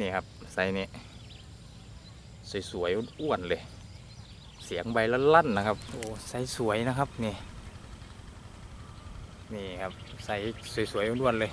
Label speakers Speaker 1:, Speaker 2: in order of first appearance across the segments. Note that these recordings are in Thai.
Speaker 1: นี่ครับไซส์นี้ สวยๆอ้วนๆเลย เสียงใบละลั่นนะครับ โอ้ไซส์สวยนะครับนี่ นี่ครับไซส์สวยๆอ้วนๆเลย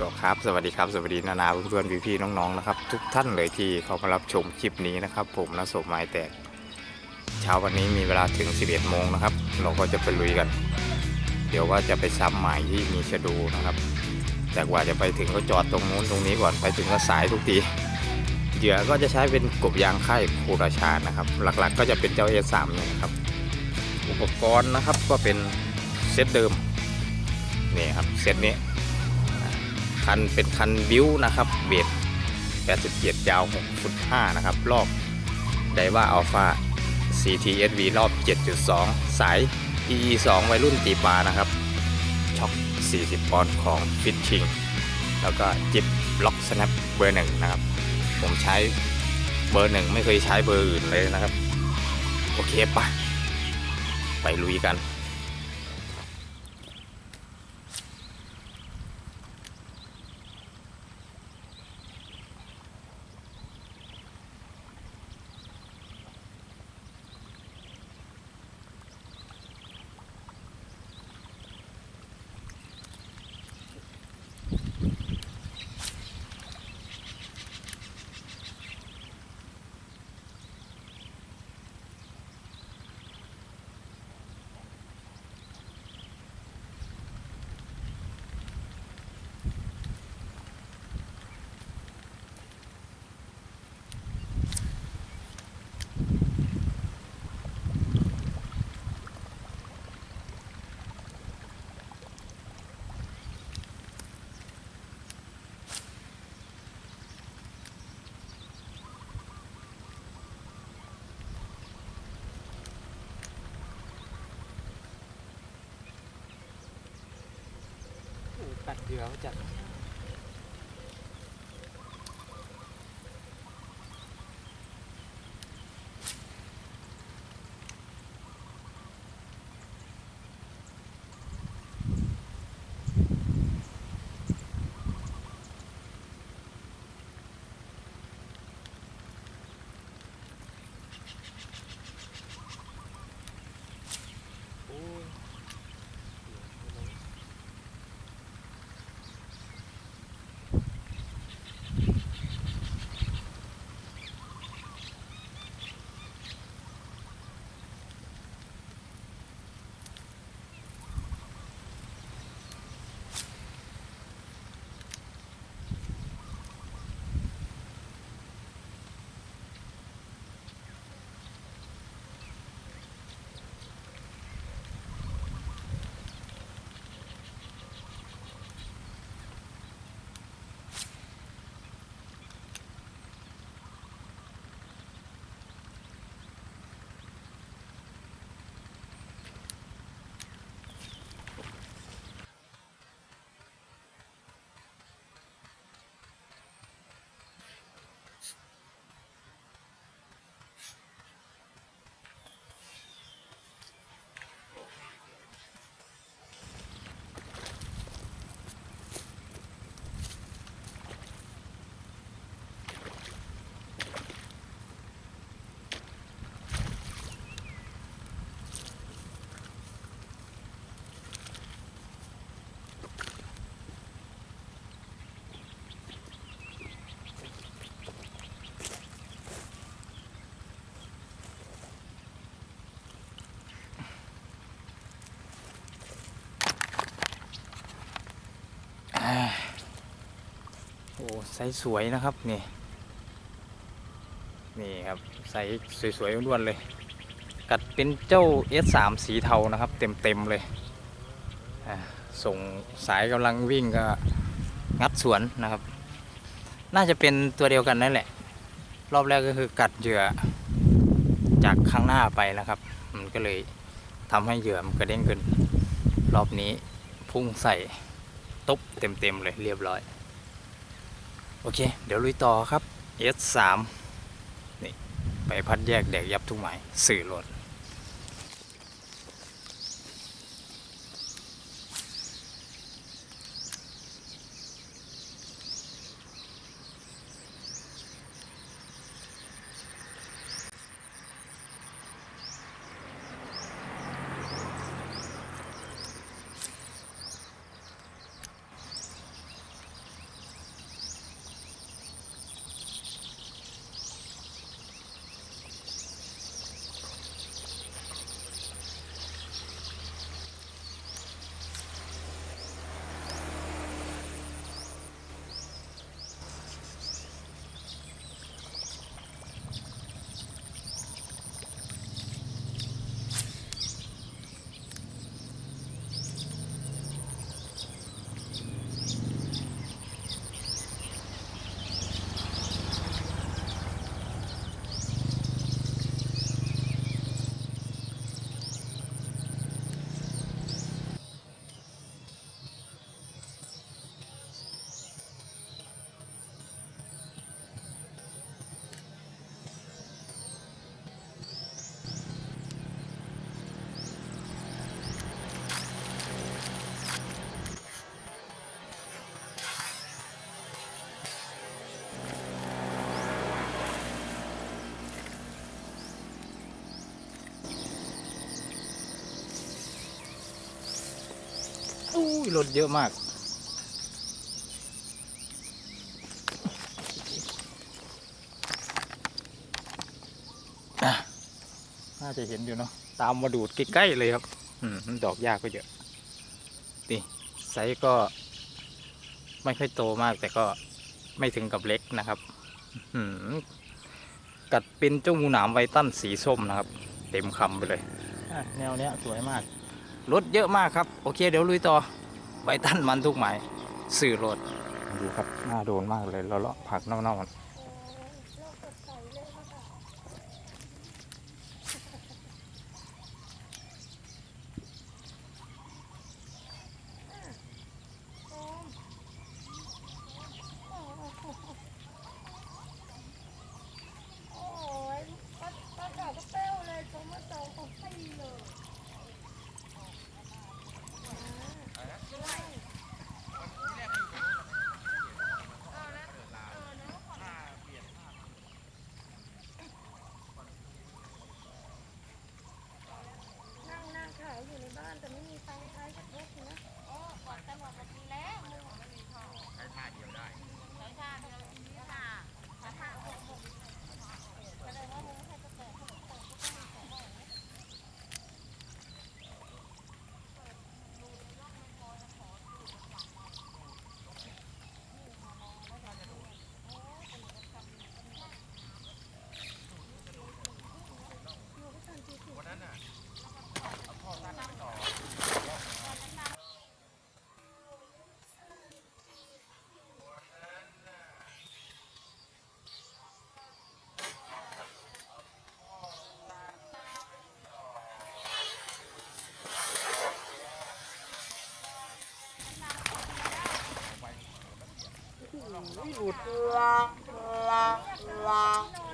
Speaker 1: ก็ครับสวัสดีครับสวัสดีนานาเพื่อนๆพี่ๆน้องๆนะครับ ทุกท่านเลยที่เข้ามารับชมคลิปนี้นะครับ ผมนะสมไม้แตก เช้าวันนี้มีเวลาถึง 11โมงนะครับ เราก็จะไปลุยกัน เดี๋ยวว่าจะไปซ้ำหมายที่มีชะดูนะครับ แต่กว่าจะไปถึงก็จอดตรงนู้นตรงนี้ก่อนไปถึงก็สายทุกทีเหยื่อก็จะใช้เป็นกบยางค่ายคูราชานะครับ หลักๆ ก็จะเป็นเจ้าเอสามนี่นะครับอุปกรณ์นะครับก็เป็นเซตเดิมนี่ครับเซตนี้ คันเป็นคันบิ้วนะครับเบส87 ยาว6ฟุต5นะครับ รอบไดว่าอัลฟา CTSV รอบ 7.2 สาย EE 2 วัยรุ่นตีปลานะครับ ช็อค 40 ปอนด์ของฟิชชิงแล้วก็จิบล็อกสแนปเบอร์หนึ่งนะครับ ผมใช้เบอร์หนึ่งไม่เคยใช้เบอร์อื่นเลยนะครับ โอเคปะไปลุยกัน
Speaker 2: กัดเหยื่อจัด
Speaker 1: ไซส์สวยนะครับนี่ นี่ครับไซส์สวยๆอ้วนเลย กัดเป็นเจ้า S3 สีเทานะครับ เต็มๆเลยส่งสายกำลังวิ่งก็งัดสวนนะครับ น่าจะเป็นตัวเดียวกันนั่นแหละ รอบแรกก็คือกัดเหยื่อจากข้างหน้าไปนะครับ มันก็เลยทำให้เหยื่อมันกระเด้งขึ้น รอบนี้พุ่งใส่ ตุ๊บเต็มๆเลยเรียบร้อย โอเค เดี๋ยวลุยต่อครับ S3 นี่ ไปพัดแยกแดกยับทุกหมายสื่อรถอุ้ย รถเยอะมากอะน่าจะเห็นอยู่เนาะ ตามมาดูดใกล้ๆเลยครับ อืมดอกหญ้าก็เยอะ นี่ไซส์ก็ ไม่ค่อยโตมากแต่ก็ไม่ถึงกับเล็กนะครับ อืมกัดเป็นเจ้างูหนามไวตันสีส้มนะครับ เต็มคำไปเลยอะแนวเนี้ยสวยมากรถเยอะมากครับ โอเค เดี๋ยวลุยต่อ ไวตันมันทุกหมายสื่อรถดูครับน่าโดนมากเลยเราเลาะผักเน่าๆมัน
Speaker 3: โอ้ยก็ก็ดอกก็เปรี้ยวเลยชมว่าโตของปีเลย นั่งนั่งขายอยู่ในบ้านแต่ไม่มีตังค์ใช้สักทุกนะ
Speaker 1: อ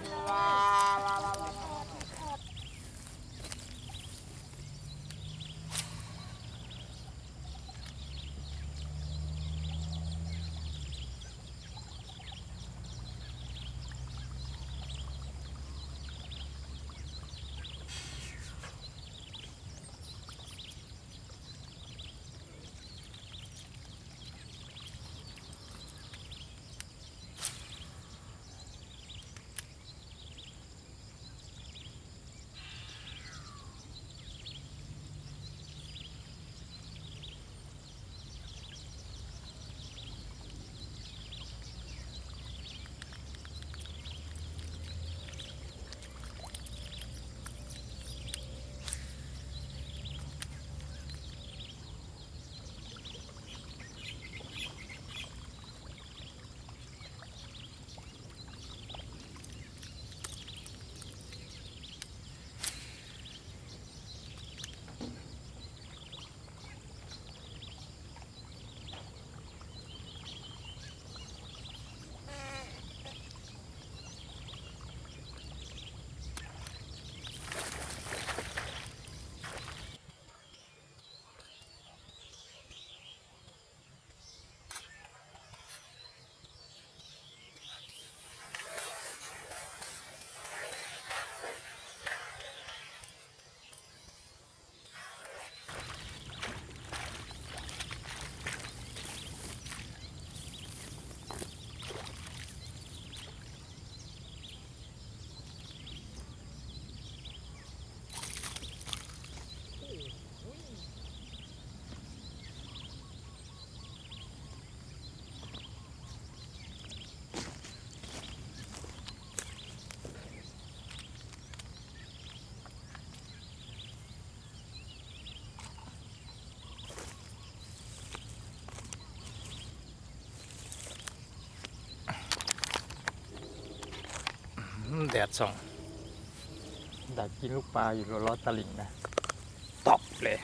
Speaker 1: ดส่องดักกินลูกปลาอยู่รอดตลิ่งนะตบเลย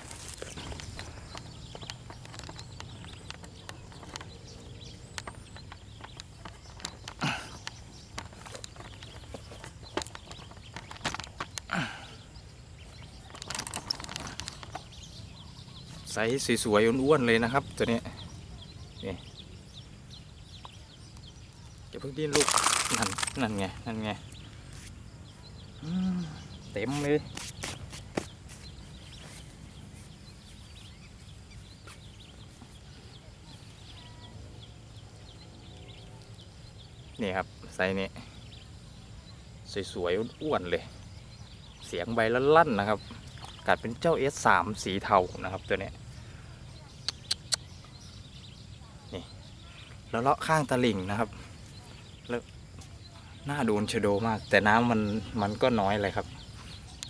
Speaker 1: ใสสวยๆอ้วนๆเลยนะครับตัวนี้นี่จะเพิ่งดิ้นลูกนั่นนั่นไง นั่นไงอืมเต็มเลยนี่ครับไซส์นี้สวยๆอ้วนๆเลย เสียงใบลั่นนะครับ กัดเป็นเจ้า S3 สีเทานะครับตัวนี้นี่แล้วเลาะข้างตะลิ่งนะครับแล้วน่าโดนชโดมาก แต่น้ำมันมันก็น้อยเลยครับ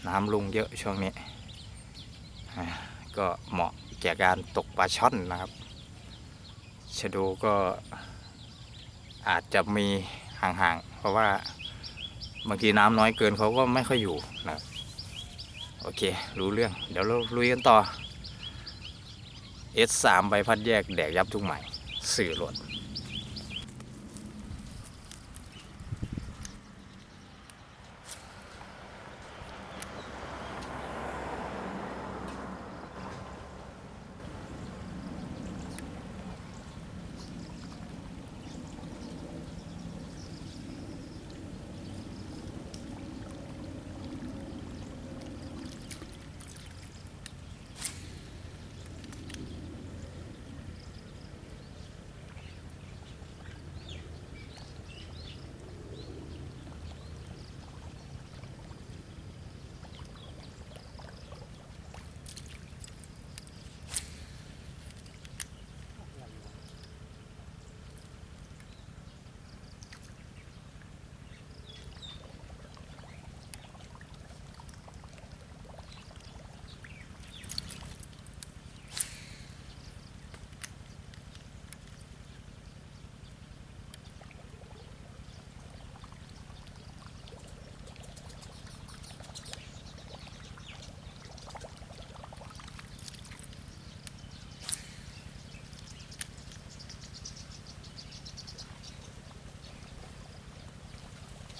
Speaker 1: น้ำลงเยอะช่วงนี้ ก็เหมาะแก่การตกปลาช่อนนะครับชะโดก็อาจจะมีห่างๆ เพราะว่าบางทีน้ำน้อยเกินเขาก็ไม่ค่อยอยู่นะโอเค รู้เรื่อง เดี๋ยวเราลุยกันต่อ S3 ใบพัดแยกแดกยับทุกใหม่สื่อหลด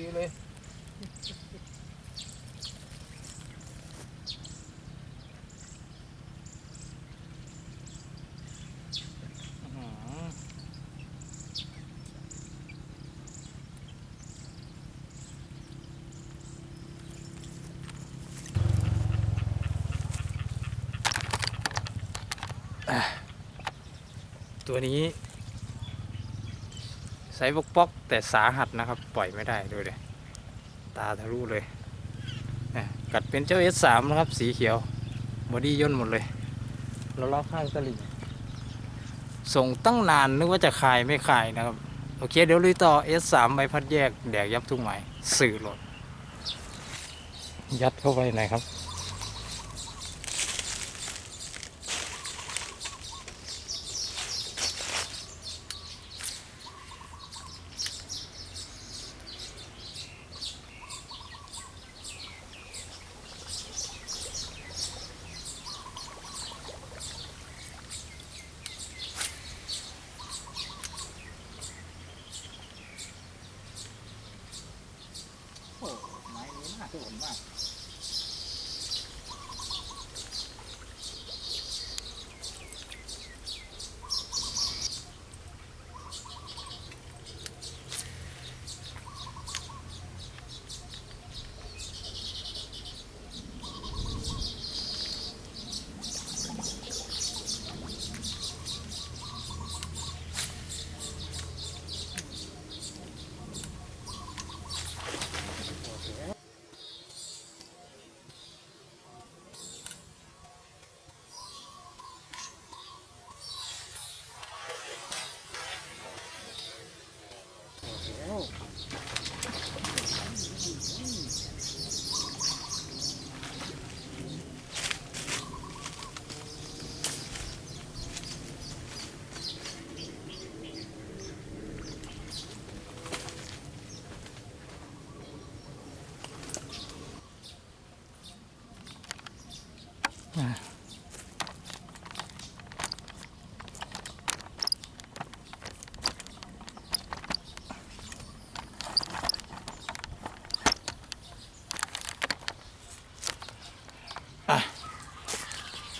Speaker 2: ดีเลย
Speaker 1: ตัวนี้ ไซส์ปอกๆแต่สาหัสนะครับ ปล่อยไม่ได้ดูเลยตาทะลุเลยอะกัดเป็นเจ้า S3 นะครับ สีเขียวบอดี้ย่นหมดเลยแล้วล้อข้างตลิ่งส่งตั้งนานนึกว่าจะคายไม่คายนะครับ โอเค เดี๋ยวลุยต่อ S3 ใบพัดแยก แดกยับทุ่งใหม่สื่อหลด ยัดเข้าไปไหนครับ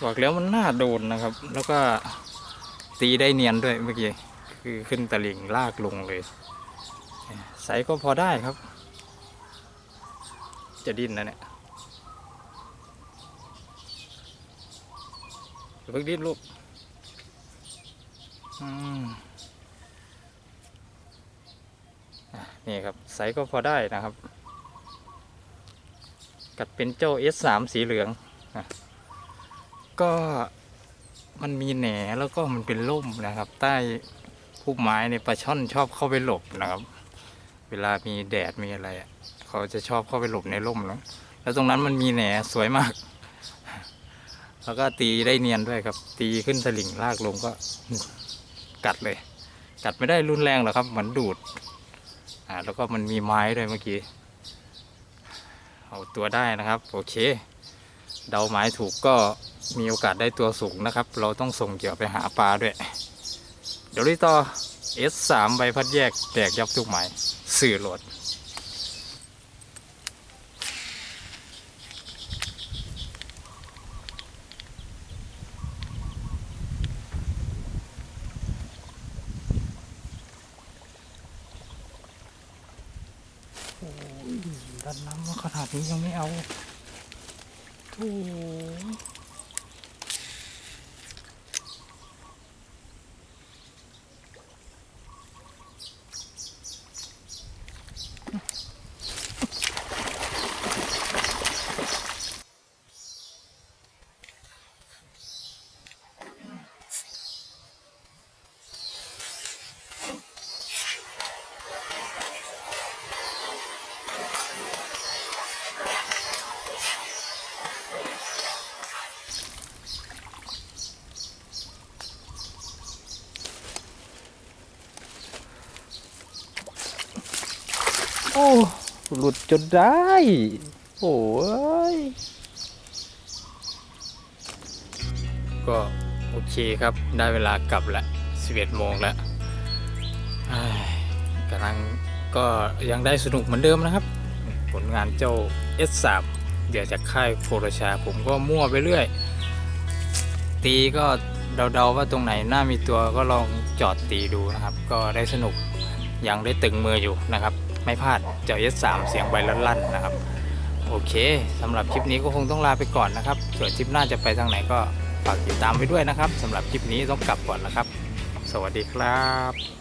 Speaker 1: บอกแล้วมันน่าโดนนะครับ แล้วก็ตีได้เนียนด้วยเมื่อกี้คือขึ้นตะลิ่งลากลงเลย ใสก็พอได้ครับ จะดิ้นนะเนี่ยเพิ่งดิ้นลูกนี่ครับไซส์ก็พอได้นะครับ กัดเป็นเจ้า S3 สีเหลืองอะ ก็มันมีแหนแล้วก็มันเป็นร่มนะครับ ใต้พุ่มไม้ในปลาช่อนชอบเข้าไปหลบนะครับ เวลามีแดดมีอะไรเขาจะชอบเข้าไปหลบในร่มเนอะแล้วตรงนั้นมันมีแหนสวยมาก แล้วก็ตีได้เนียนด้วยครับ ตีขึ้นสลิงลากลงก็กัดเลย กัดไม่ได้รุนแรงหรอกครับ เหมือนดูดอ่าแล้วก็มันมีไม้ด้วยเมื่อกี้เอาตัวได้นะครับ โอเค เดาหมายถูกก็ มีโอกาสได้ตัวสูงนะครับ เราต้องส่งเหยื่อไปหาปลาด้วย เดี๋ยวรีต่อ S3 ใบพัดแยกแตกยับทุกหมายสื่อโหลด โอ้ยดันน้ำมาขนาดนี้ยังไม่เอาโถ่โอ้ หลุดจนได้ โอ้ย ก็โอเคครับ ได้เวลากลับแล้ว11โมงแล้วกำลังก็ยังได้สนุกเหมือนเดิมนะครับ ผลงานเจ้า S3 เดี๋ยวจากค่ายโครชาผมก็มั่วไปเรื่อย ตีก็เดาๆว่าตรงไหนน่ามีตัวก็ลองจอดตีดูนะครับ ก็ได้สนุกยังได้ตึงมืออยู่นะครับ ไม่พลาดเจ้า S3 เสียงใบลั่นๆนะครับ โอเคสำหรับคลิปนี้ก็คงต้องลาไปก่อนนะครับ ส่วนคลิปหน้าจะไปทางไหนก็ฝากติดตามไปด้วยนะครับสำหรับคลิปนี้ต้องกลับก่อนนะครับ สวัสดีครับ